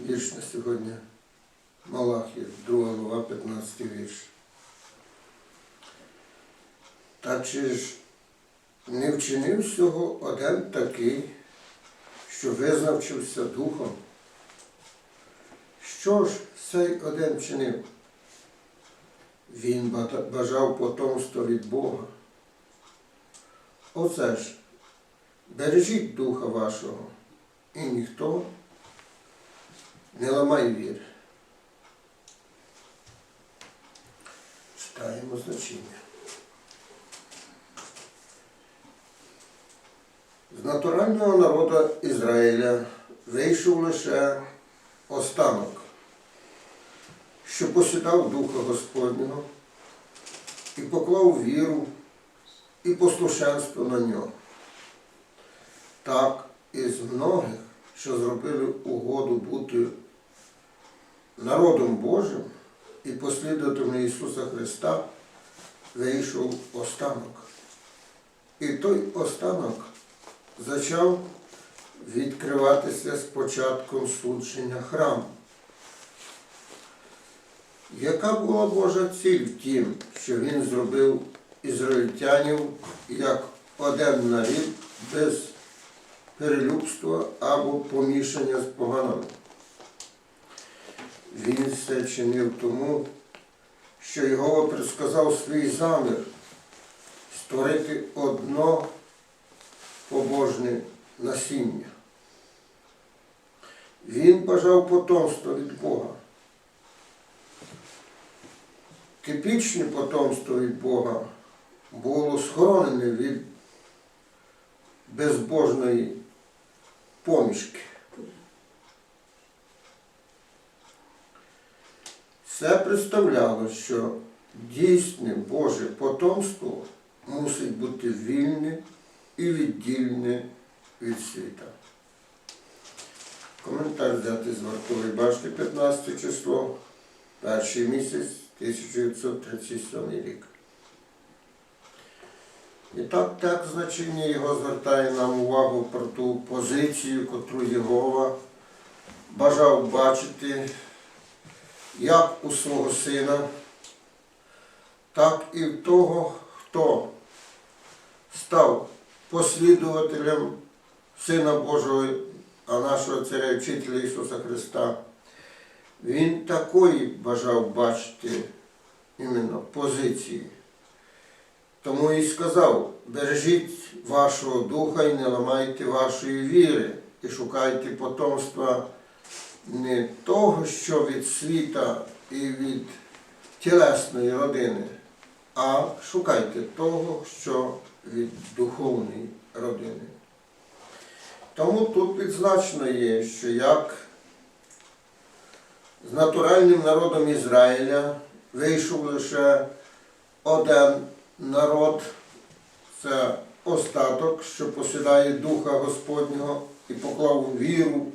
вірш на сьогодні. Малахія, 2 глава, 15 вірш. Та чи ж не вчинив всього один такий, що визначився духом? Що ж цей один вчинив? Він бажав потомства від Бога. Оце ж, бережіть духа вашого, і ніхто не ламай віри. Читаємо значення. З натурального народу Ізраїля вийшов лише останок, що посідав Духа Господнього і поклав віру і послушенство на нього. Так із многих, що зробили угоду бути народом Божим і послідователями Ісуса Христа, вийшов останок. І той останок почав відкриватися з початком судження храму. Яка була Божа ціль в тім, що він зробив ізраїльтянів як один нарід без перелюбства або помішання з поганами? Він це чинив тому, що його предсказав свій замір створити одно побожне насіння. Він бажав потомства від Бога. Типічне потомство від Бога було схоронене від безбожної помішки. Це представляло, що дійсне Боже потомство мусить бути вільне і віддільне від світа. Коментар взяти з вартової башти 15 число, перший місяць 1937 рік. І так, так значення його звертає нам увагу про ту позицію, котру Єгова бажав бачити як у свого сина, так і в того, хто став послідувателем Сина Божого, а нашого царя і вчителя Ісуса Христа. Він такої бажав бачити іменно позиції. Тому і сказав, бережіть вашого духа і не ламайте вашої віри, і шукайте потомства не того, що від світа і від тілесної родини, а шукайте того, що від духовної родини. Тому тут відзначено є, що як з натуральним народом Ізраїля вийшов лише один народ, це остаток, що посідає Духа Господнього і поклав віру,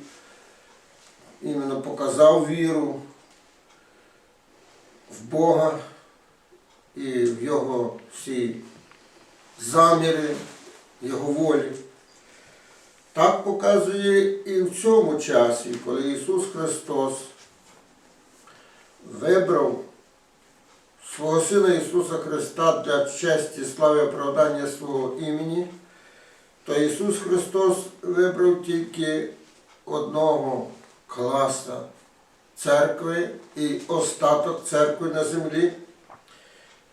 іменно показав віру в Бога і в Його всі заміри, Його волі. Так показує і в цьому часі, коли Ісус Христос вибрав свого Сина Ісуса Христа для честі, слави оправдання свого імені, то Ісус Христос вибрав тільки одного класа церкви і остаток церкви на землі,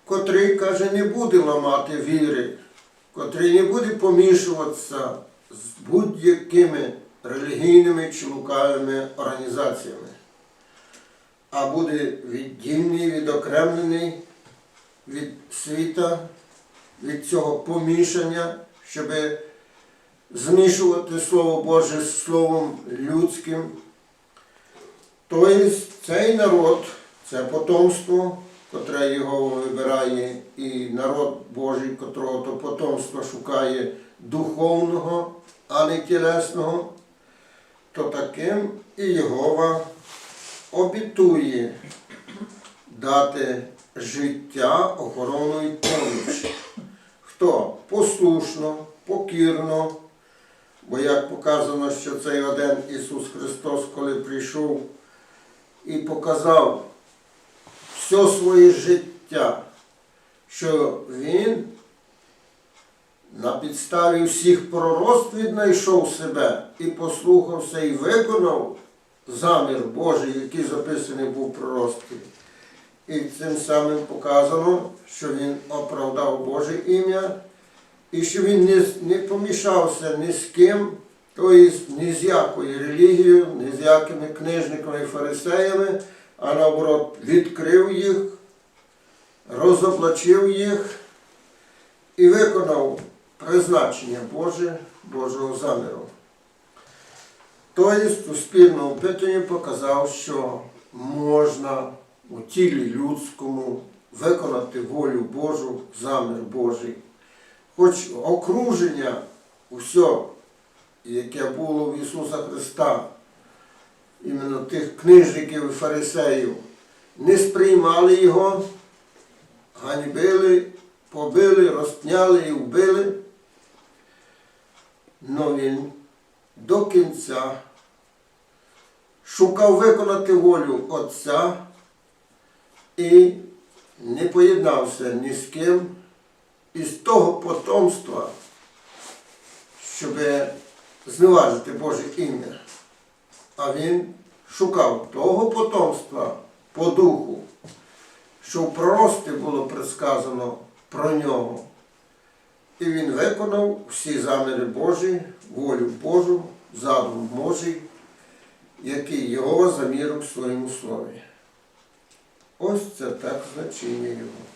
котрий, каже, не буде ламати віри, котрий не буде помішуватися з будь-якими релігійними чи лукавими організаціями, а буде віддільний, відокремлений від світа, від цього помішання, щоб змішувати Слово Боже з Словом людським. Тобто цей народ, це потомство, котре його вибирає, і народ Божий, котрого то потомство шукає духовного, а не тілесного, то таким і Єгова обітує дати життя, охорону і поміч. Хто послушно, покірно Бо як показано, що цей один Ісус Христос, коли прийшов і показав все своє життя, що Він на підставі всіх пророцтв віднайшов себе і послухався і виконав замір Божий, який записаний був пророцтві. І цим самим показано, що він оправдав Боже ім'я і що він не, не помішався ні з ким, тобто ні з якою релігією, ні з якими книжниками і фарисеями, а наоборот відкрив їх, розоблачив їх і виконав призначення Боже, Божого заміру. Тобто у спільному опитанні показав, що можна у тілі людському виконати волю Божу, замір Божий. Хоч окруження, усе, яке було в Ісуса Христа, іменно тих книжників і фарисеїв, не сприймали його, ганьбили, побили, розпняли і вбили. Но він до кінця шукав виконати волю Отця і не поєднався ні з ким із того потомства, щоб зневажити Боже ім'я. А він шукав того потомства по духу, що в прорості було предсказано про нього. І він виконав всі заміри Божі, волю Божу, задум Божий, який його замірив в своєму слові. Ось це так значення його.